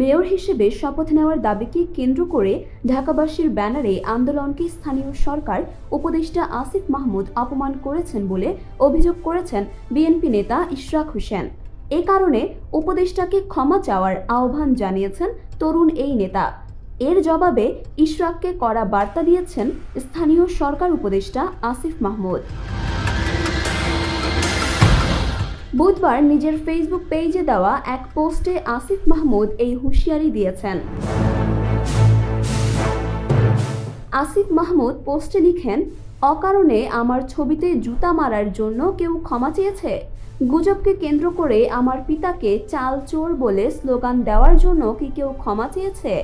Mayor হিসেবে শপথ নেওয়ার দাবিকে কেন্দ্র করে ঢাকাবাসীর ব্যানারে আন্দোলনকে স্থানীয় সরকার উপদেষ্টা আসিফ মাহমুদ অপমান করেছেন বলে অভিযোগ করেছেন বিএনপি নেতা ইশরাক হোসেন। এ কারণে উপদেষ্টাকে ক্ষমা চাওয়ার আহ্বান জানিয়েছেন তরুণ এই নেতা। এর জবাবে ইশরাককে কড়া বার্তা দিয়েছেন স্থানীয় সরকার উপদেষ্টা আসিফ মাহমুদ। বুধবার নিজের ফেসবুক পেজে দেওয়া এক পোস্টে আসিফ মাহমুদ এই হুঁশিয়ারি দিয়েছেন। আসিফ মাহমুদ পোস্টে লিখেন, অকারণে আমার ছবিতে জুতা মারার জন্য কেউ ক্ষমা চেয়েছে? গুজবকে কেন্দ্র করে আমার পিতাকে চাল চোর বলে স্লোগান দেওয়ার জন্য কি কেউ ক্ষমা চেয়েছে?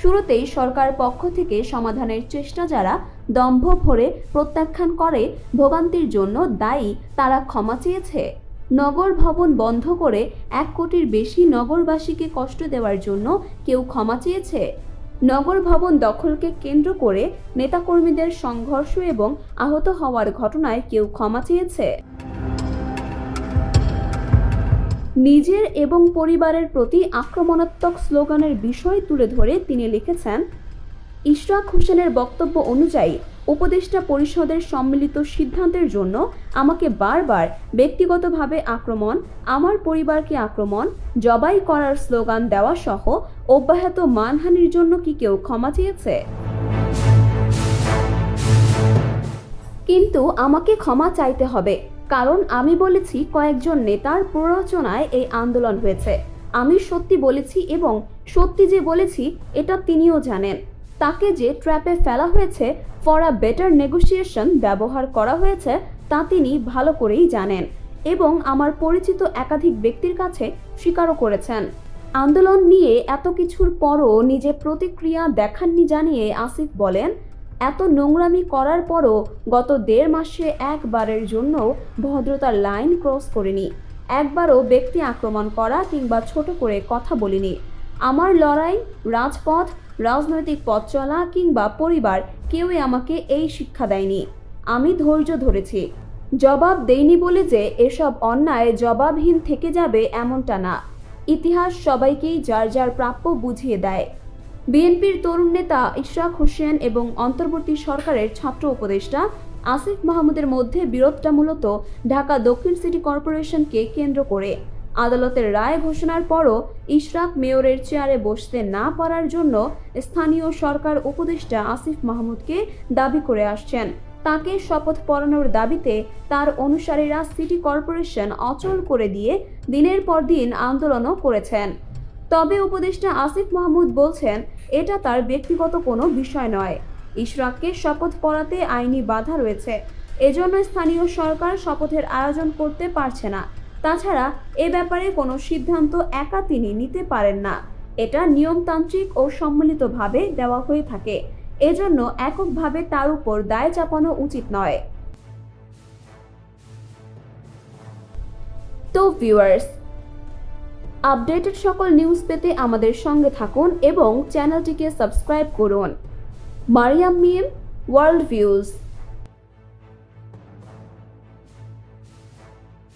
শুরুতেই সরকার পক্ষ থেকে সমাধানের চেষ্টা যারা দম্ভ ভরে প্রত্যাখ্যান করে ভোগান্তির জন্য দায়ী, তারা ক্ষমা চেয়েছে। নগর ভবন বন্ধ করে এক কোটির বেশি নগরবাসীকে কষ্ট দেওয়ার জন্য কেউ ক্ষমা চেয়েছে। নগর ভবন দখলকে কেন্দ্র করে নেতাকর্মীদের সংঘর্ষ এবং আহত হওয়ার ঘটনায় কেউ ক্ষমা চেয়েছে। নিজের এবং পরিবারের প্রতি আক্রমণাত্মক স্লোগানের বিষয় তুলে ধরে তিনি লিখেছেন, ইশরাক হোসেনের বক্তব্য অনুযায়ী উপদেষ্টা পরিষদের সম্মিলিত সিদ্ধান্তের জন্য আমাকে বারবার ব্যক্তিগতভাবে আক্রমণ, আমার পরিবারকে আক্রমণ, জবাই করার স্লোগান দেওয়া সহ অব্যাহত মানহানির জন্য কি কেউ ক্ষমা চেয়েছে? কিন্তু আমাকে ক্ষমা চাইতে হবে, কারণ আমি বলেছি কয়েকজন নেতার প্ররোচনায় এই আন্দোলন হয়েছে। আমি সত্যি বলেছি এবং সত্যি যে বলেছি, এটা তিনিও জানেন। তাকে যে ট্র্যাপে ফেলা হয়েছে ফর আ বেটার নেগোসিয়েশন ব্যবহার করা হয়েছে, তা তিনি ভালো করেই জানেন এবং আমার পরিচিত একাধিক ব্যক্তির কাছে স্বীকারও করেছেন। আন্দোলন নিয়ে এত কিছুর পরও নিজে প্রতিক্রিয়া দেখাননি জানিয়ে আসিফ বলেন, এত নোংরামি করার পরও গত দেড় মাসে একবারের জন্য ভদ্রতার লাইন ক্রস করিনি। একবারও ব্যক্তি আক্রমণ করা কিংবা ছোট করে কথা বলিনি। আমার লড়াই, রাজপথ, রাজনৈতিক পথ চলা কিংবা পরিবার কেউই আমাকে এই শিক্ষা দেয়নি। আমি ধৈর্য ধরেছি। জবাব দেইনি বলে যে এসব অন্যায় জবাবহীন থেকে যাবে এমনটা না। ইতিহাস সবাইকেই যার যার প্রাপ্য বুঝিয়ে দেয়। বিএনপির তরুণ নেতা ইশরাক হোসেন এবং অন্তর্বর্তী সরকারের ছাত্র উপদেষ্টা আসিফ মাহমুদের মধ্যে বিরোধটা মূলত ঢাকা দক্ষিণ সিটি কর্পোরেশনকে কেন্দ্র করে। আদালতের রায় ঘোষণার পরও ইশরাক মেয়রের চেয়ারে বসতে না পারার জন্য স্থানীয় সরকার উপদেষ্টা আসিফ মাহমুদকে দাবি করে আসছেন। তাকে শপথ পড়ানোর দাবিতে তার অনুসারীরা সিটি কর্পোরেশন অচল করে দিয়ে দিনের পর দিন আন্দোলনও করেছেন। তবে উপদেষ্টা আসিফ মাহমুদ বলছেন, এটা তার ব্যক্তিগত কোনো বিষয় নয়। ইশরাককে শপথ পড়াতে আইনি বাধা রয়েছে। এজন্য স্থানীয় সরকার শপথের আয়োজন করতে পারছে না। তাছাড়া এ ব্যাপারে কোনো সিদ্ধান্ত একা তিনি নিতে পারেন না। এটা নিয়মতান্ত্রিক ও সম্মিলিতভাবে দেওয়া হয়ে থাকে। এজন্য এককভাবে তার উপর দায় চাপানো উচিত নয়। তো ভিউয়ার্স, আপডেটেড সকল নিউজ পেতে আমাদের সঙ্গে থাকুন এবং চ্যানেলটিকে সাবস্ক্রাইব করুন। Mariam Mim, world views.